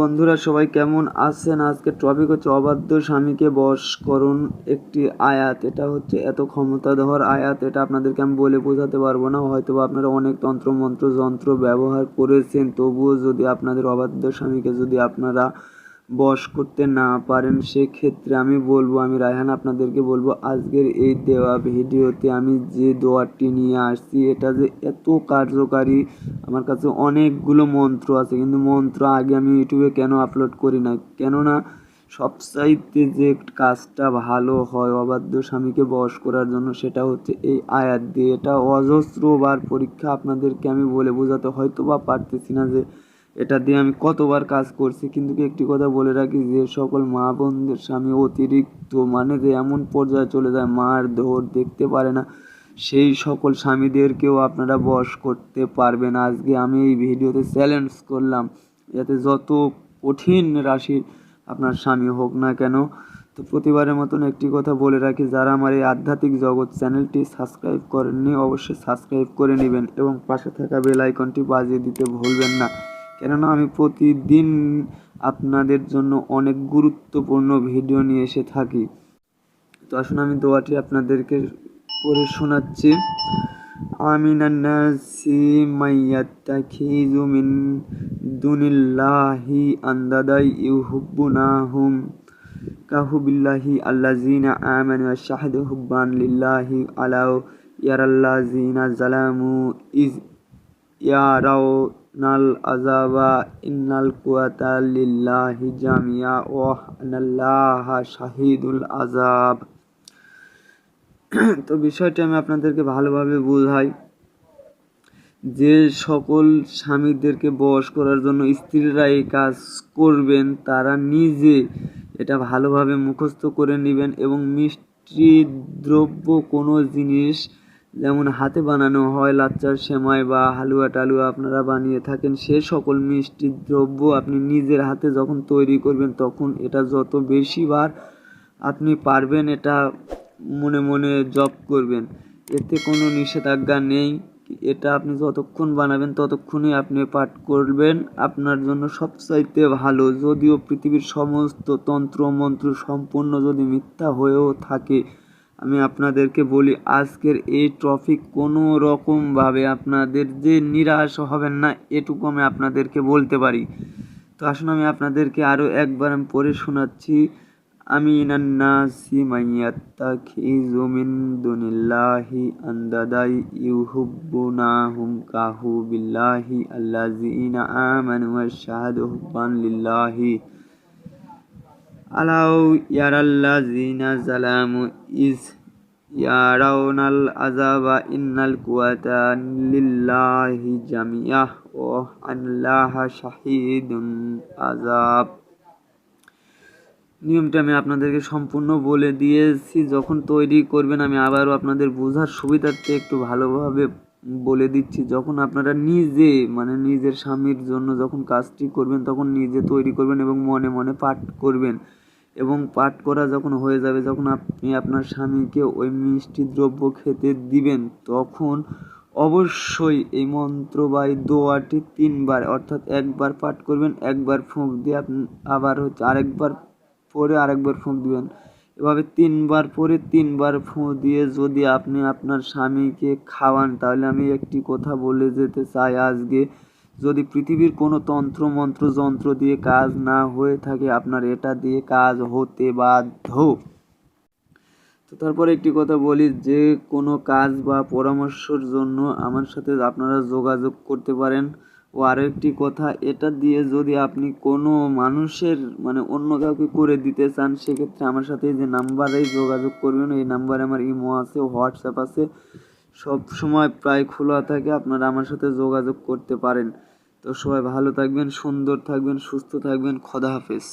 বন্ধুরা, সবাই কেমন আছেন? আজকে টপিক হচ্ছে অবাধ্য স্বামীকে বস করুন একটি আয়াত। এটা হচ্ছে এত ক্ষমতাধর আয়াত, এটা আপনাদেরকে আমি বলে বোঝাতে পারব না। হয়তো আপনারা অনেক তন্ত্র মন্ত্র যন্ত্র ব্যবহার করেছেন, তবুও যদি আপনাদের অবাধ্য স্বামীকে যদি আপনারা বশ করতে না পারেন, সেক্ষেত্রে আমি বলব, আমি রায়হান আপনাদেরকে বলব, আজকের এই দেওয়া ভিডিওতে আমি যে দোয়ারটি নিয়ে আসছি, এটা যে এত কার্যকারী, আমার কাছে অনেকগুলো মন্ত্র আছে, কিন্তু মন্ত্র আগে আমি ইউটিউবে কেন আপলোড করি না? কেননা, সবচাইতে যে কাজটা ভালো হয় অবাধ্য স্বামীকে বশ করার জন্য, সেটা হচ্ছে এই আয়াত দিয়ে। এটা অজস্রবার পরীক্ষা আপনাদেরকে আমি বলে বোঝাতে হয়তো বা পারতেছি না যে এটা দিয়ে আমি কতবার কাজ করছি, কিন্তু একটি কথা বলে রাখি যে, সকল মা বোনদের স্বামী অতিরিক্ত মানে যে এমন পর্যায়ে চলে যায়, মার ধর দেখতে পারে না। সেই সকল স্বামীদেরকেও আপনারা বশ করতে পারবেন। আজকে আমি এই ভিডিওতে চ্যালেঞ্জ করলাম, যাতে যত কঠিন রাশির আপনার স্বামী হোক না কেন, তো প্রতিবারের মতন একটি কথা বলে রাখি, যারা আমার এই আধ্যাত্মিক জগৎ চ্যানেলটি সাবস্ক্রাইব করেননি, অবশ্যই সাবস্ক্রাইব করে নেবেন এবং পাশে থাকা বেল আইকনটি বাজিয়ে দিতে ভুলবেন না। কেননা আমি প্রতিদিন আপনাদের জন্য অনেক গুরুত্বপূর্ণ ভিডিও নিয়ে এসে থাকি। তো আসুন আমি দোয়াটি আপনাদেরকে পড়ে শোনাচ্ছি। আমিনান্নাসি মাইয়াত্তাখিজু মিন জালামু ইজ ইয়ারাও নাল আজাবা ইন্নাল কুয়াতা লিল্লাহি জামিয়া ও আনাল্লাহা শাহিদুল আজাব তো বিষয়টি আমি আপনাদেরকে ভালোভাবে বোঝাই। যে সকল স্বামীদেরকে বশ করার জন্য স্ত্রীরা এই কাজ করবেন, তারা নিজে এটা ভালোভাবে মুখস্থ করে নেবেন এবং মিষ্টি দ্রব্য কোনো জিনিস যেমন হাতে বানানো হয় লাচ্চার সেমাই বা হালুয়া টালুয়া আপনারা বানিয়ে থাকেন, সে সকল মিষ্টি দ্রব্য আপনি নিজের হাতে যখন তৈরি করবেন তখন এটা যত বেশিবার আপনি পারবেন এটা মনে মনে জপ করবেন। এতে কোনো নিষেধাজ্ঞা নেই, এটা আপনি যতক্ষণ বানাবেন ততক্ষণই আপনি পাঠ করবেন, আপনার জন্য সবচাইতে ভালো। যদিও পৃথিবীর সমস্ত তন্ত্র মন্ত্র সম্পূর্ণ যদি মিথ্যা হয়েও থাকে আমি আপনাদেরকে বলি, আজকের এই ট্রফিক কোনো রকমভাবে আপনাদের যে নিরাশ হবেন না, এটুকু আমি আপনাদেরকে বলতে পারি। তো আসুন আমি আপনাদেরকে আরও একবার আমি পড়ে শোনাচ্ছি। আমি নান্নাসি মাইয়াত্তাখিজু মিন দুনিল্লাহি আন্দাদাই ইউহুব্বুনাহুম কাহু বিল্লাহি আল্লাযিনা আমানু ওয়াশহাদু হুব্বান লিল্লাহি। আলাউ ইয়ারাল্লাযিনা জালামু ইজ ইয়ারাউনাল আজাবা ইন্নাল কুওয়াতা লিল্লাহি জামিয়াহ ও আল্লাহ শাহিদুন আযাব। নিয়মটা আমি আপনাদেরকে সম্পূর্ণ বলে দিয়েছি, যখন তৈরি করবেন আমি আবারও আপনাদের বোঝার সুবিধার্থে একটু ভালোভাবে বলে দিচ্ছি। যখন আপনারা নিজে মানে নিজের স্বামীর জন্য যখন কাজটি করবেন, তখন নিজে তৈরি করবেন এবং মনে মনে পাঠ করবেন। এবং পাঠ করা যখন হয়ে যাবে, যখন আপনি আপনার স্বামীকে ওই মিষ্টি দ্রব্য খেতে দিবেন, তখন অবশ্যই এই মন্ত্র বা এই দোয়াটি তিনবার, অর্থাৎ একবার পাঠ করবেন, একবার ফুঁক দিয়ে আপনি আবার হচ্ছে আরেকবার পরে আরেকবার ফুঁক দিবেন। এভাবে তিনবার পরে তিনবার ফুঁ দিয়ে যদি আপনি আপনার স্বামীকে খাওয়ান, তাহলে আমি একটি কথা বলে যেতে চাই আজকে। যদি পৃথিবীর কোনো তন্ত্র, মন্ত্র, যন্ত্র দিয়ে কাজ না হয়ে থাকে, আপনার এটা দিয়ে কাজ হতে বাধ্য। তো তারপরে একটি কথা বলি, যে কোনো কাজ বা পরামর্শের জন্য আমার সাথে আপনারা যোগাযোগ করতে পারেন। ও আরও একটি কথা, এটা দিয়ে যদি আপনি কোনো মানুষের মানে অন্য কাউকে করে দিতে চান, সেক্ষেত্রে আমার সাথে যে নাম্বারেই যোগাযোগ করবেন। এই নাম্বারে আমার ইমো আছে, হোয়াটসঅ্যাপ আছে সব সময় প্রায় খোলা থাকে, আপনারা আমার সাথে যোগাযোগ করতে পারেন। তো সবাই ভালো থাকবেন সুন্দর থাকবেন সুস্থ থাকবেন খোদা হাফেজ।